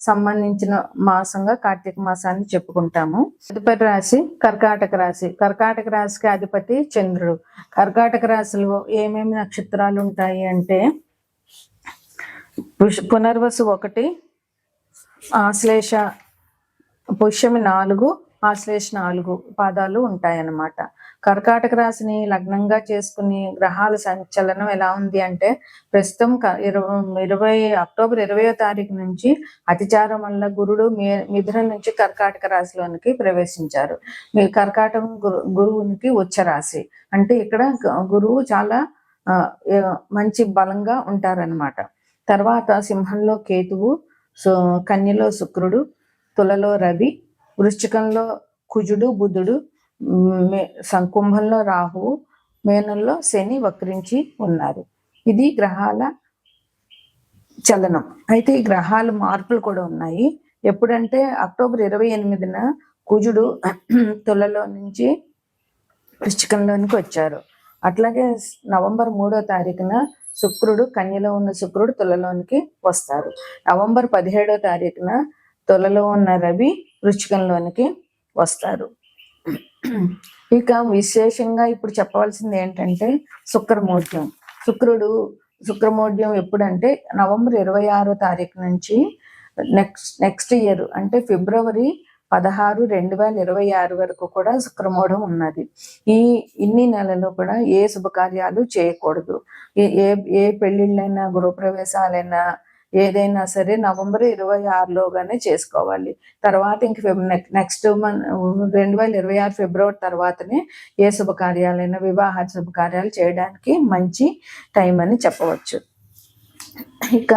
సంబంధించిన మాసంగా కార్తీక మాసాన్ని చెప్పుకుంటాము. తదుపరి రాశి కర్కాటక రాశి. కర్కాటక రాశికి అధిపతి చంద్రుడు. కర్కాటక రాశిలో ఏమేమి నక్షత్రాలు ఉంటాయి అంటే పుష్- పునర్వసు ఒకటి ఆశ్లేష పుష్యమి నాలుగు ఆశ్లేష నాలుగు పాదాలు ఉంటాయన్నమాట. కర్కాటక రాశిని లగ్నంగా చేసుకుని గ్రహాల సంచలనం ఎలా ఉంది అంటే ప్రస్తుతం ఇరవై ఇరవై అక్టోబర్ ఇరవయో తారీఖు నుంచి అతిచారం వల్ల గురుడు మిథున నుంచి కర్కాటక రాశిలోనికి ప్రవేశించారు. మీ కర్కాటకం గురు గురువునికి ఉచ్చ రాశి. అంటే ఇక్కడ గురువు చాలా మంచి బలంగా ఉంటారన్నమాట. తర్వాత సింహంలో కేతువు సో కన్యలో శుక్రుడు తులలో రవి వృశ్చికంలో కుజుడు బుధుడు సంకుంభంలో రాహు మేనంలో శని వక్రించి ఉన్నారు. ఇది గ్రహాల చలనం. అయితే ఈ గ్రహాల మార్పులు కూడా ఉన్నాయి. ఎప్పుడంటే అక్టోబర్ ఇరవై ఎనిమిదిన కుజుడు తులలో నుంచి వృశ్చికంలోనికి వచ్చారు. అట్లాగే నవంబర్ మూడో తారీఖున శుక్రుడు కన్యలో ఉన్న శుక్రుడు తులలోనికి వస్తారు. నవంబర్ పదిహేడో తారీఖున తులలో ఉన్న రవి వృశ్చికంలోనికి వస్తారు. ఇక విశేషంగా ఇప్పుడు చెప్పవలసింది ఏంటంటే శుక్రమూర్తం శుక్రుడు శుక్రమూర్యం ఎప్పుడంటే నవంబర్ ఇరవై ఆరో తారీఖు నుంచి నెక్స్ట్ నెక్స్ట్ ఇయర్ అంటే ఫిబ్రవరి పదహారు రెండు వేల ఇరవై ఆరు వరకు కూడా శుక్రమూఢం ఉన్నది. ఈ ఇన్ని నెలలు కూడా ఏ శుభకార్యాలు చేయకూడదు. ఏ ఏ ఏ గృహప్రవేశాలైనా ఏదైనా సరే నవంబర్ ఇరవై ఆరులోగానే చేసుకోవాలి. తర్వాత ఇంక నెక్స్ట్ మన రెండు వేల ఇరవై ఆరు ఫిబ్రవరి తర్వాతనే ఏ శుభకార్యాలైనా వివాహ శుభకార్యాలు చేయడానికి మంచి టైం అని చెప్పవచ్చు. ఇక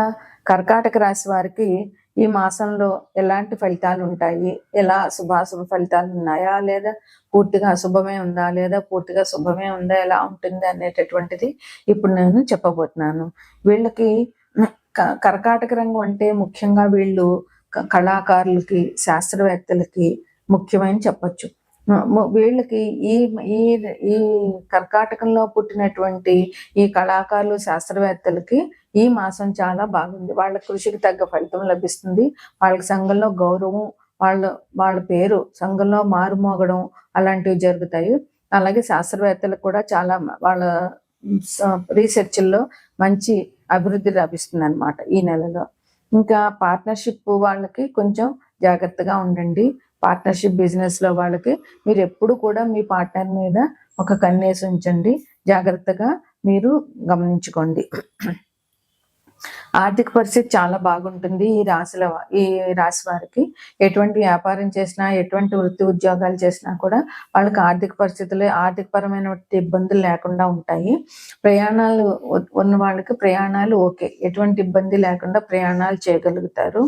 కర్కాటక రాశి వారికి ఈ మాసంలో ఎలాంటి ఫలితాలు ఉంటాయి? ఎలా శుభాశుభ ఫలితాలు ఉన్నాయా? లేదా పూర్తిగా అశుభమే ఉందా? లేదా పూర్తిగా శుభమే ఉందా? ఎలా ఉంటుంది అనేటటువంటిది ఇప్పుడు నేను చెప్పబోతున్నాను. వీళ్ళకి కర్కాటక రంగం అంటే ముఖ్యంగా వీళ్ళు కళాకారులకి శాస్త్రవేత్తలకి ముఖ్యమైన చెప్పొచ్చు. వీళ్ళకి ఈ ఈ ఈ కర్కాటకంలో పుట్టినటువంటి ఈ కళాకారులు శాస్త్రవేత్తలకి ఈ మాసం చాలా బాగుంది. వాళ్ళ కృషికి తగ్గ ఫలితం లభిస్తుంది. వాళ్ళకి సంఘంలో గౌరవం వాళ్ళ వాళ్ళ పేరు సంఘంలో మారుమోగడం అలాంటివి జరుగుతాయి. అలాగే శాస్త్రవేత్తలకు కూడా చాలా వాళ్ళ రీసెర్చ్ల్లో మంచి అభివృద్ధి లభిస్తుంది అనమాట ఈ నెలలో. ఇంకా పార్ట్నర్షిప్ వాళ్ళకి కొంచెం జాగ్రత్తగా ఉండండి. పార్ట్నర్షిప్ బిజినెస్లో వాళ్ళకి మీరు ఎప్పుడు కూడా మీ పార్ట్నర్ మీద ఒక కన్నేసి ఉంచండి. జాగ్రత్తగా మీరు గమనించుకోండి. ఆర్థిక పరిస్థితి చాలా బాగుంటుంది ఈ రాశుల ఈ రాశి వారికి. ఎటువంటి వ్యాపారం చేసినా ఎటువంటి వృత్తి ఉద్యోగాలు చేసినా కూడా వాళ్ళకి ఆర్థిక పరిస్థితులు ఆర్థిక పరమైన ఇబ్బందులు లేకుండా ఉంటాయి. ప్రయాణాలు ఉన్న వాళ్ళకి ప్రయాణాలు ఓకే. ఎటువంటి ఇబ్బంది లేకుండా ప్రయాణాలు చేయగలుగుతారు.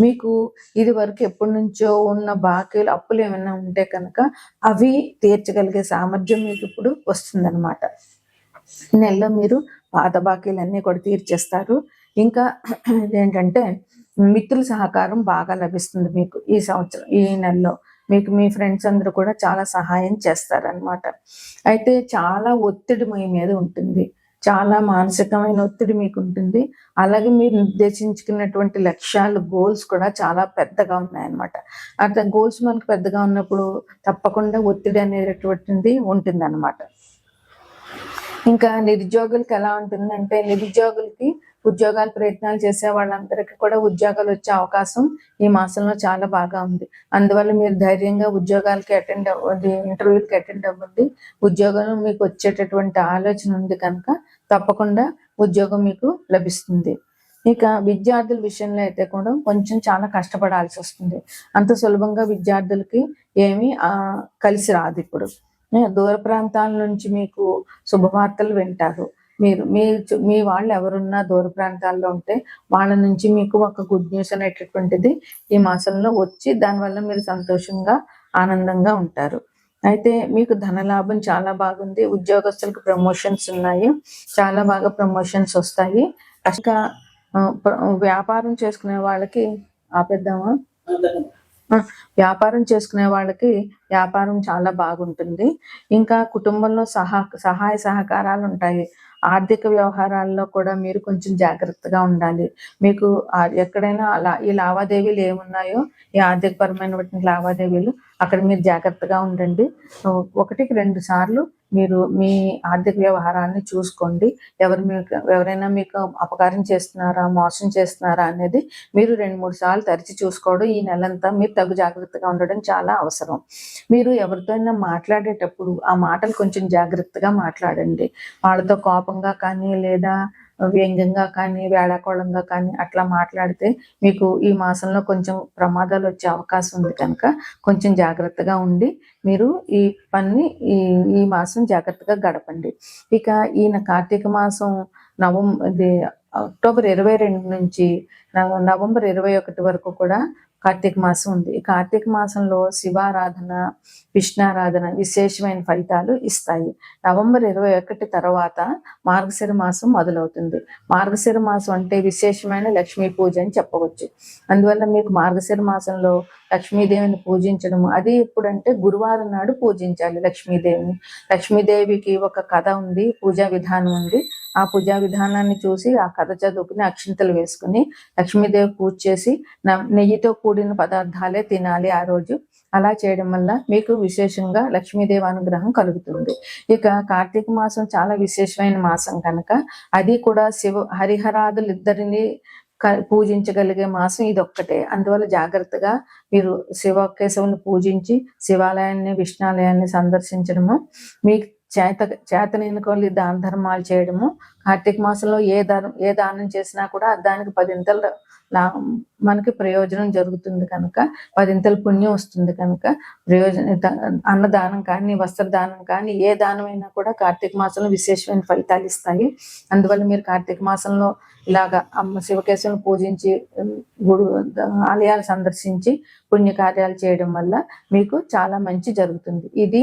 మీకు ఇది వరకు ఎప్పటి నుంచో ఉన్న బాకీలు అప్పులు ఏమైనా ఉంటే కనుక అవి తీర్చగలిగే సామర్థ్యం మీకు ఇప్పుడు వస్తుందన్నమాట. ఈ నెలలో మీరు పాత బాకీలన్నీ కూడా తీర్చేస్తారు. ఇంకా ఏంటంటే మిత్రుల సహకారం బాగా లభిస్తుంది మీకు ఈ సంవత్సరం ఈ నెలలో. మీకు మీ ఫ్రెండ్స్ అందరూ కూడా చాలా సహాయం చేస్తారనమాట అయితే చాలా ఒత్తిడి మీ మీద ఉంటుంది. చాలా మానసికమైన ఒత్తిడి మీకు ఉంటుంది. అలాగే మీరు నిర్దేశించుకున్నటువంటి లక్ష్యాలు గోల్స్ కూడా చాలా పెద్దగా ఉన్నాయన్నమాట. అట్లా గోల్స్ మనకు పెద్దగా ఉన్నప్పుడు తప్పకుండా ఒత్తిడి అనేటటువంటిది ఉంటుంది ఇంకా నిరుద్యోగులకి ఎలా ఉంటుందంటే నిరుద్యోగులకి ఉద్యోగాలు ప్రయత్నాలు చేసే వాళ్ళందరికీ కూడా ఉద్యోగాలు వచ్చే అవకాశం ఈ మాసంలో చాలా బాగా ఉంది. అందువల్ల మీరు ధైర్యంగా ఉద్యోగాలకి అటెండ్ అవ్వండి ఇంటర్వ్యూకి అటెండ్ అవ్వండి. ఉద్యోగం మీకు వచ్చేటటువంటి ఆలోచన ఉంది కనుక తప్పకుండా ఉద్యోగం మీకు లభిస్తుంది. ఇక విద్యార్థుల విషయంలో అయితే కూడా కొంచెం చాలా కష్టపడాల్సి వస్తుంది. అంత సులభంగా విద్యార్థులకి ఏమీ కలిసి రాదు ఇప్పుడు. దూర ప్రాంతాల నుంచి మీకు శుభవార్తలు వింటారు. మీరు మీ మీ వాళ్ళు ఎవరున్నా దూర ప్రాంతాల్లో ఉంటే వాళ్ళ నుంచి మీకు ఒక గుడ్ న్యూస్ అనేటటువంటిది ఈ మాసంలో వచ్చి దానివల్ల మీరు సంతోషంగా ఆనందంగా ఉంటారు. అయితే మీకు ధనలాభం చాలా బాగుంది. ఉద్యోగస్తులకు ప్రమోషన్స్ ఉన్నాయి. చాలా బాగా ప్రమోషన్స్ వస్తాయి. ఇంకా వ్యాపారం చేసుకునే వాళ్ళకి ఆపేద్దామా? వ్యాపారం చేసుకునే వాళ్ళకి వ్యాపారం చాలా బాగుంటుంది. ఇంకా కుటుంబంలో సహా సహాయ సహకారాలు ఉంటాయి. ఆర్థిక వ్యవహారాల్లో కూడా మీరు కొంచెం జాగ్రత్తగా ఉండాలి. మీకు ఎక్కడైనా అలా ఈ లావాదేవీలు ఏమున్నాయో ఈ ఆర్థిక పరమైన లావాదేవీలు అక్కడ మీరు జాగ్రత్తగా ఉండండి. ఒకటికి రెండు సార్లు మీరు మీ ఆర్థిక వ్యవహారాన్ని చూసుకోండి. ఎవరు మీకు ఎవరైనా మీకు అపకారం చేస్తున్నారా మోసం చేస్తున్నారా అనేది మీరు రెండు మూడు సార్లు తరిచి చూసుకోవడం ఈ నెలంతా మీరు తగు జాగ్రత్తగా ఉండడం చాలా అవసరం. మీరు ఎవరితోనైనా మాట్లాడేటప్పుడు ఆ మాటలు కొంచెం జాగ్రత్తగా మాట్లాడండి. వాళ్ళతో కోపంగా కానీ లేదా వ్యంగ్యంగా కానీ వేళాకోళంగా కానీ అట్లా మాట్లాడితే మీకు ఈ మాసంలో కొంచెం ప్రమాదాలు వచ్చే అవకాశం ఉంది కనుక కొంచెం జాగ్రత్తగా ఉండి మీరు ఈ పని ఈ ఈ మాసం జాగ్రత్తగా గడపండి. ఇక ఈయన కార్తీక మాసం నవం అక్టోబర్ ఇరవై రెండు నుంచి నవ- నవంబర్ ఇరవై ఒకటి వరకు కూడా కార్తీక మాసం ఉంది. ఈ కార్తీక మాసంలో శివారాధన విష్ణారాధన విశేషమైన ఫలితాలు ఇస్తాయి. నవంబర్ ఇరవై ఒకటి తర్వాత మార్గశిర మాసం మొదలవుతుంది. మార్గశిర మాసం అంటే విశేషమైన లక్ష్మీ పూజ అని చెప్పవచ్చు. అందువల్ల మీకు మార్గశిర మాసంలో లక్ష్మీదేవిని పూజించడం అది ఎప్పుడంటే గురువారం నాడు పూజించాలి లక్ష్మీదేవిని. లక్ష్మీదేవికి ఒక కథ ఉంది పూజా విధానం ఉంది. ఆ పూజా విధానాన్ని చూసి ఆ కథ చదువుకుని అక్షింతలు వేసుకుని లక్ష్మీదేవి పూజ చేసి న- నెయ్యితో కూడిన పదార్థాలే తినాలి ఆ రోజు. అలా చేయడం వల్ల మీకు విశేషంగా లక్ష్మీదేవి అనుగ్రహం కలుగుతుంది. ఇక కార్తీక మాసం చాలా విశేషమైన మాసం కనుక. అది కూడా శివ హరిహరాదులు ఇద్దరిని పూజించగలిగే మాసం ఇది ఒక్కటే అందువల్ల జాగ్రత్తగా మీరు శివ కేశవుని పూజించి శివాలయాన్ని విష్ణాలయాన్ని సందర్శించడము మీకు చేత చేతనైన కొద్ది దాన ధర్మాలు చేయడము కార్తీక మాసంలో ఏ దానం ఏ దానం చేసినా కూడా దానికి పదింతలు మనకి ప్రయోజనం జరుగుతుంది కనుక పదింతల పుణ్యం వస్తుంది కనుక ప్రయోజన అన్నదానం కానీ వస్త్రదానం కానీ ఏ దానమైనా కూడా కార్తీక మాసంలో విశేషమైన ఫలితాలు ఇస్తాయి. అందువల్ల మీరు కార్తీక మాసంలో ఇలాగా అమ్మ శివకేశవుని పూజించి గుడు ఆలయాలు సందర్శించి పుణ్యకార్యాలు చేయడం వల్ల మీకు చాలా మంచి జరుగుతుంది. ఇది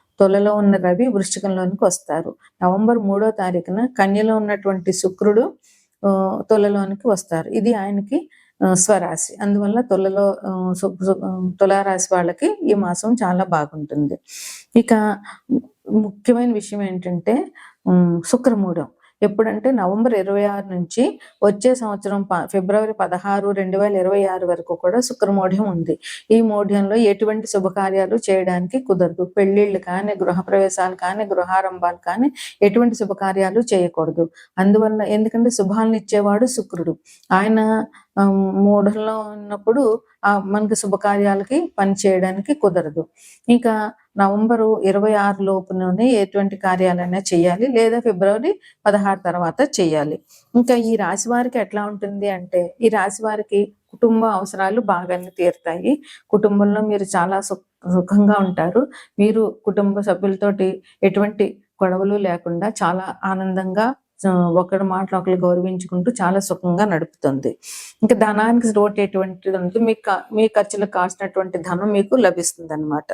తులలో ఉన్న రవి వృశ్చికంలోనికి వస్తారు. నవంబర్ మూడో తారీఖున కన్యలో ఉన్నటువంటి శుక్రుడు తొలలోనికి తులలోనికి వస్తారు. ఇది ఆయనకి స్వరాశి. అందువల్ల తులలో తులారాశి వాళ్ళకి ఈ మాసం చాలా బాగుంటుంది. ఇక ముఖ్యమైన విషయం ఏంటంటే ఉమ్, శుక్రమూఢం. ఎప్పుడంటే నవంబర్ ఇరవై ఆరు నుంచి వచ్చే సంవత్సరం ప- ఫిబ్రవరి పదహారు రెండు వేల ఇరవై ఆరు వరకు కూడా శుక్రమోఢ్యం ఉంది. ఈ మోఢ్యంలో ఎటువంటి శుభకార్యాలు చేయడానికి కుదరదు. పెళ్ళిళ్ళు కానీ గృహప్రవేశాలు కానీ గృహారంభాలు కానీ ఎటువంటి శుభకార్యాలు చేయకూడదు. అందువల్ల ఎందుకంటే శుభాలను ఇచ్చేవాడు శుక్రుడు. ఆయన మూఢంలో ఉన్నప్పుడు ఆ మనకి శుభకార్యాలకి పని చేయడానికి కుదరదు. ఇంకా నవంబరు ఇరవై ఆరు లోపులోనే ఎటువంటి కార్యాలైనా చేయాలి లేదా ఫిబ్రవరి పదహారు తర్వాత చేయాలి. ఇంకా ఈ రాశి వారికి ఎట్లా ఉంటుంది అంటే ఈ రాశి వారికి కుటుంబ అవసరాలు బాగానే తీరుతాయి. కుటుంబంలో మీరు చాలా సుఖ సుఖంగా ఉంటారు. మీరు కుటుంబ సభ్యులతోటి ఎటువంటి గొడవలు లేకుండా చాలా ఆనందంగా ఆ, ఒకరి మాటలు ఒకరు గౌరవించుకుంటూ చాలా సుఖంగా నడుపుతుంది. ఇంకా ధనానికి లోటు ఎటువంటిది మీ మీ ఖర్చులకు కాసినటువంటి ధనం మీకు లభిస్తుంది అనమాట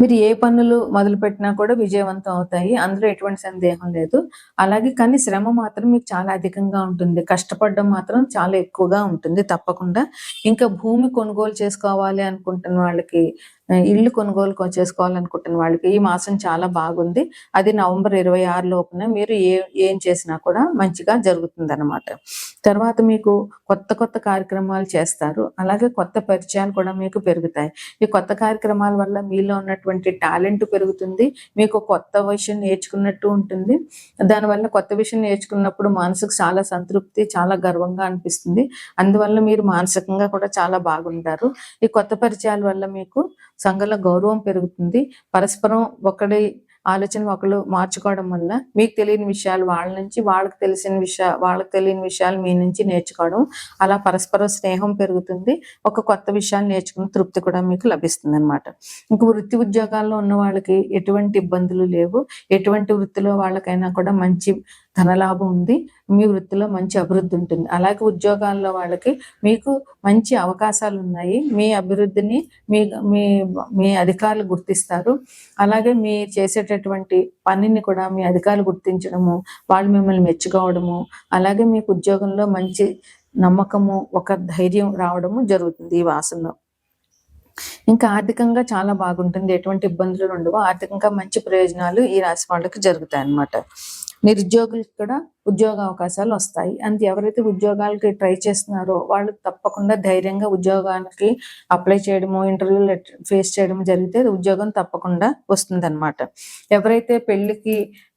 మీరు ఏ పనులు మొదలు పెట్టినా కూడా విజయవంతం అవుతాయి. అందులో ఎటువంటి సందేహం లేదు. అలాగే కానీ శ్రమ మాత్రం మీకు చాలా అధికంగా ఉంటుంది. కష్టపడడం మాత్రం చాలా ఎక్కువగా ఉంటుంది తప్పకుండా. ఇంకా భూమి కొనుగోలు చేసుకోవాలి అనుకుంటున్న వాళ్ళకి ఇల్లు కొనుగోలు చేసుకోవాలనుకుంటున్న వాళ్ళకి ఈ మాసం చాలా బాగుంది. అది నవంబర్ ఇరవై ఆరు లోపున మీరు ఏ ఏం చేసినా కూడా మంచిగా జరుగుతుంది అనమాట తర్వాత మీకు కొత్త కొత్త కార్యక్రమాలు చేస్తారు. అలాగే కొత్త పరిచయాలు కూడా మీకు పెరుగుతాయి. ఈ కొత్త కార్యక్రమాల వల్ల మీలో ఉన్నటువంటి టాలెంట్ పెరుగుతుంది. మీకు కొత్త విషయం నేర్చుకున్నట్టు ఉంటుంది. దానివల్ల కొత్త విషయం నేర్చుకున్నప్పుడు మనసుకు చాలా సంతృప్తి చాలా గర్వంగా అనిపిస్తుంది. అందువల్ల మీరు మానసికంగా కూడా చాలా బాగుంటారు. ఈ కొత్త పరిచయాల వల్ల మీకు సంఘంలో గౌరవం పెరుగుతుంది. పరస్పరం ఒకడి ఆలోచన ఒకరు మార్చుకోవడం వల్ల మీకు తెలియని విషయాలు వాళ్ళ నుంచి వాళ్ళకి తెలిసిన విషయా వాళ్ళకి తెలియని విషయాలు మీ నుంచి నేర్చుకోవడం. అలా పరస్పర స్నేహం పెరుగుతుంది. ఒక కొత్త విషయాలు నేర్చుకున్న తృప్తి కూడా మీకు లభిస్తుంది అనమాట ఇంక వృత్తి ఉద్యోగాల్లో ఉన్న వాళ్ళకి ఎటువంటి ఇబ్బందులు లేవు. ఎటువంటి వృత్తిలో వాళ్ళకైనా కూడా మంచి ధనలాభం ఉంది మీ వృత్తిలో మంచి అభివృద్ధి ఉంటుంది. అలాగే ఉద్యోగాల్లో వాళ్ళకి మీకు మంచి అవకాశాలు ఉన్నాయి. మీ అభివృద్ధిని మీ మీ మీ అధికారులు గుర్తిస్తారు. అలాగే మీ చేసేటటువంటి పనిని కూడా మీ అధికారులు గుర్తించడము వాళ్ళు మిమ్మల్ని మెచ్చుకోవడము అలాగే మీకు ఉద్యోగంలో మంచి నమ్మకము ఒక ధైర్యం రావడము జరుగుతుంది ఈ వాసనలో. ఇంకా ఆర్థికంగా చాలా బాగుంటుంది. ఎటువంటి ఇబ్బందులు ఉండవు. ఆర్థికంగా మంచి ప్రయోజనాలు ఈ రాశి వాళ్ళకి జరుగుతాయి అన్నమాట నిరుద్యోగులకు కూడా ఉద్యోగ అవకాశాలు వస్తాయి. అంతే ఎవరైతే ఉద్యోగాలకి ట్రై చేస్తున్నారో వాళ్ళు తప్పకుండా ధైర్యంగా ఉద్యోగానికి అప్లై చేయడము ఇంటర్వ్యూలు ఫేస్ చేయడం జరిగితే ఉద్యోగం తప్పకుండా వస్తుంది ఎవరైతే పెళ్ళికి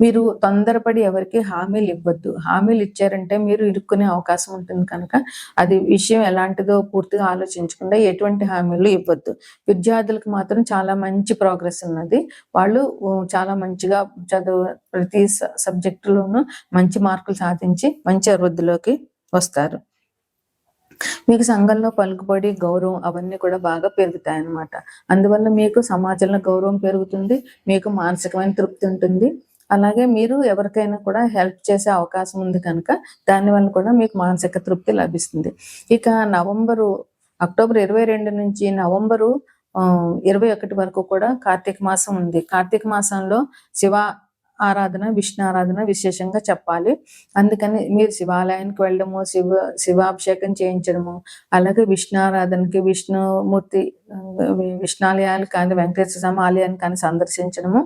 మీరు తొందరపడి ఎవరికి హామీలు ఇవ్వద్దు. హామీలు ఇచ్చారంటే మీరు ఇరుక్కునే అవకాశం ఉంటుంది కనుక అది విషయం ఎలాంటిదో పూర్తిగా ఆలోచించకుండా ఎటువంటి హామీలు ఇవ్వద్దు. విద్యార్థులకు మాత్రం చాలా మంచి ప్రోగ్రెస్ ఉన్నది. వాళ్ళు చాలా మంచిగా చదువు ప్రతి సబ్జెక్టులోనూ మంచి మార్కులు సాధించి మంచి అభివృద్ధిలోకి వస్తారు. మీకు సంఘంలో పలుకుబడి గౌరవం అవన్నీ కూడా బాగా పెరుగుతాయి అన్నమాట అందువల్ల మీకు సమాజంలో గౌరవం పెరుగుతుంది మీకు మానసికమైన తృప్తి ఉంటుంది. అలాగే మీరు ఎవరికైనా కూడా హెల్ప్ చేసే అవకాశం ఉంది కనుక దానివల్ల కూడా మీకు మానసిక తృప్తి లభిస్తుంది. ఇక నవంబరు అక్టోబర్ ఇరవై రెండు నుంచి నవంబరు ఇరవై ఒకటి వరకు కూడా కార్తీక మాసం ఉంది. కార్తీక మాసంలో శివ ఆరాధన విష్ణు ఆరాధన విశేషంగా చెప్పాలి. అందుకని మీరు శివాలయానికి వెళ్ళడము శివ శివాభిషేకం చేయించడము అలాగే విష్ణు ఆరాధనకి విష్ణుమూర్తి విష్ణాలయాలు కానీ వెంకటేశ్వర స్వామి ఆలయాన్ని కానీ సందర్శించడము.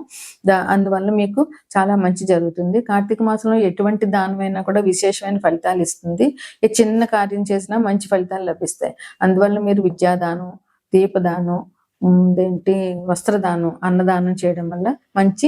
దా అందువల్ల మీకు చాలా మంచి జరుగుతుంది. కార్తీక మాసంలో ఎటువంటి దానమైనా కూడా విశేషమైన ఫలితాలు ఇస్తుంది. ఈ చిన్న కార్యం చేసినా మంచి ఫలితాలు లభిస్తాయి. అందువల్ల మీరు విద్యాదానం దీపదానం ఏంటి వస్త్రదానం అన్నదానం చేయడం వల్ల మంచి